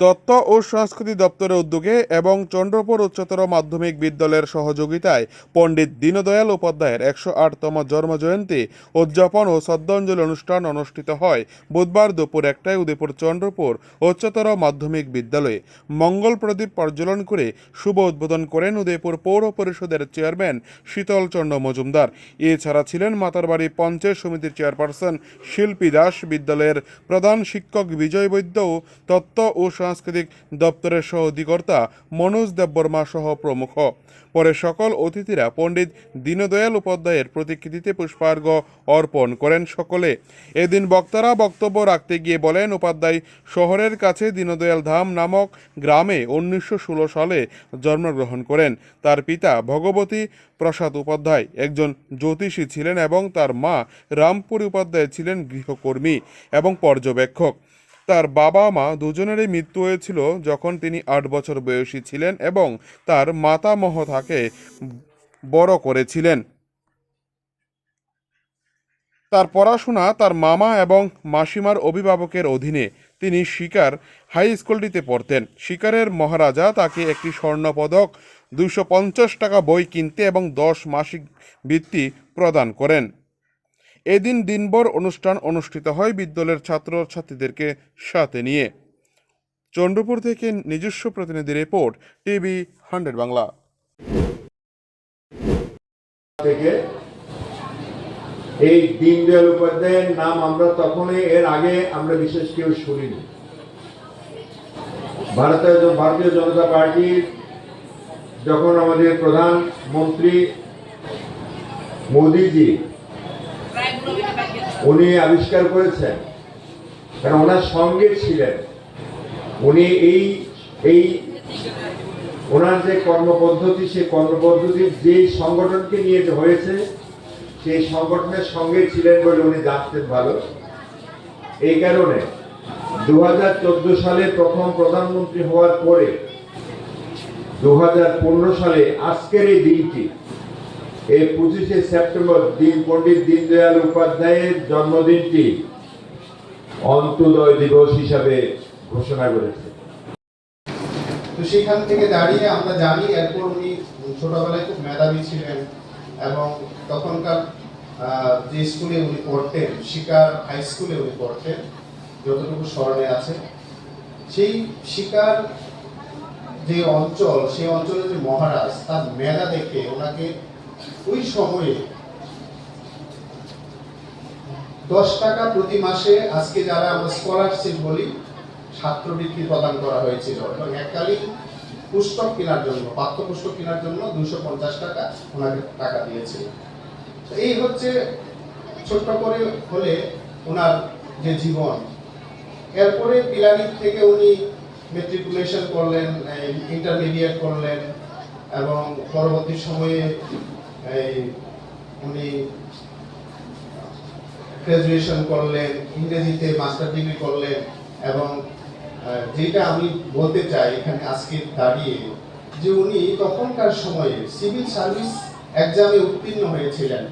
তথ্য ও সংস্কৃতি দপ্তরের উদ্যোগে এবং চন্দ্রপুর উচ্চতর মাধ্যমিক বিদ্যালয়ের সহযোগিতায় পণ্ডিত দীনদয়াল উপাধ্যায়ের একশো আটতম জন্মজয়ন্তী উদযাপন ও শ্রদ্ধাঞ্জলি অনুষ্ঠান অনুষ্ঠিত হয় বুধবার দুপুর একটায় উদয়পুর চন্দ্রপুর উচ্চতর মাধ্যমিক বিদ্যালয়ে। মঙ্গল প্রদীপ প্রজ্বলন করে শুভ উদ্বোধন করেন উদয়পুর পৌর পরিষদের চেয়ারম্যান শীতল চন্দ্র মজুমদার। এছাড়া ছিলেন মাতারবাড়ি পঞ্চায়েত সমিতির চেয়ারপারসন শিল্পী দাস বিদ্যালয়ের প্রধান শিক্ষক বিজয় বৈদ্য ও তথ্য ও সাংস্কৃতিক দপ্তরের সহ অধিকর্তা মনোজ দেববর্মা সহ প্রমুখ। পরে সকল অতিথিরা পণ্ডিত দীনদয়াল উপাধ্যায়ের প্রতিকৃতিতে পুষ্পার্ঘ অর্পণ করেন সকলে। এদিন বক্তারা বক্তব্য রাখতে গিয়ে বলেন, উপাধ্যায় শহরের কাছে দীনদয়াল ধাম নামক গ্রামে উনিশশো ষোলো সালে জন্মগ্রহণ করেন। তার পিতা ভগবতী প্রসাদ উপাধ্যায় একজন জ্যোতিষী ছিলেন এবং তার মা রামপুরী উপাধ্যায় ছিলেন গৃহকর্মী এবং পর্যবেক্ষক। তার বাবা মা দুজনেরই মৃত্যু হয়েছিল যখন তিনি আট বছর বয়সী ছিলেন এবং তার মাতামহ তাকে বড় করেছিলেন। তার পড়াশোনা তার মামা এবং মাসিমার অভিভাবকের অধীনে তিনি শিকার হাই স্কুলটিতে পড়তেন। শিকারের মহারাজা তাকে একটি স্বর্ণপদক দুশো পঞ্চাশ টাকা বই কিনতে এবং দশ মাসিক বৃত্তি প্রদান করেন। এদিন দিনভর অনুষ্ঠান অনুষ্ঠিত হয় বিদ্যালয়ের ছাত্রছাত্রীদেরকে সাথে নিয়ে। চন্দ্রপুর থেকে নিজস্ব প্রতিনিধি রিপোর্ট, টিভি হান্ড্রেড বাংলা। থেকে এই দীনদয়াল উপাধ্যায়ের নাম আমরা তখনই, এর আগে আমরা বিশেষ কেউ শুনিনি। ভারতীয় ভারতীয় জনতা পার্টির যখন আমাদের প্রধান মন্ত্রী মোদিজি উনি আবিষ্কার করেছেন। কারণ ওনার সঙ্গে ছিলেন। উনি এই এই ওনার যে কর্মপদ্ধতি, সেই কর্মপদ্ধতির যে সংগঠনকে নিয়ে হয়েছে, সেই সংগঠনের সঙ্গে ছিলেন বলে উনি জানতেন ভালো। এই কারণে দু হাজার চোদ্দ সালে প্রথম প্রধানমন্ত্রী হওয়ার পরে দু হাজার পনেরো সালে আজকের এই দিনটি এই পঁচিশে সেপ্টেম্বর দিন পণ্ডিত দীনদয়াল উপাধ্যায়ের জন্মদিনটি অন্তোদয় দিবস হিসাবে ঘোষণা করেছে। তো সেখান থেকে দাঁড়িয়ে আমরা জানি, এরপর উনি ছোটবেলায় খুব মেধাবী ছিলেন এবং তখনকার যে স্কুলে উনি পড়তেন, শিকার হাই স্কুলে উনি পড়তেন, যতটুকু স্মরণে আছে, সেই শিকার যে অঞ্চল, সেই অঞ্চলের যে মহারাজ, তার মেধা দেখে ওনাকে ওই সময়ে দশ টাকা প্রতি মাসে আজকে যারা আমরা স্কলারশিপ বলি ছাত্রবৃত্তি প্রদান করা হয়েছিল। এবং এককালীন পুস্তক কেনার জন্য, পাঠ্যপুস্তক কেনার জন্য দুশো পঞ্চাশ টাকা ওনাকে টাকা দিয়েছিল। এই হচ্ছে ছোট্ট করে হলে ওনার যে জীবন। এরপরে পিলানির থেকে উনি মেট্রিকুলেশন করলেন ইন্টারমিডিয়েট করলেন এবং পরবর্তী সময়ে উনি গ্রাজুয়েশন করলেন, ইংরেজিতে মাস্টার ডিগ্রি করলেন এবং যেটা আমি বলতে চাই এখানে আজকে দাঁড়িয়ে, যে উনি তখনকার সময়ে সিভিল সার্ভিস এক্সামে উত্তীর্ণ হয়েছিলেন।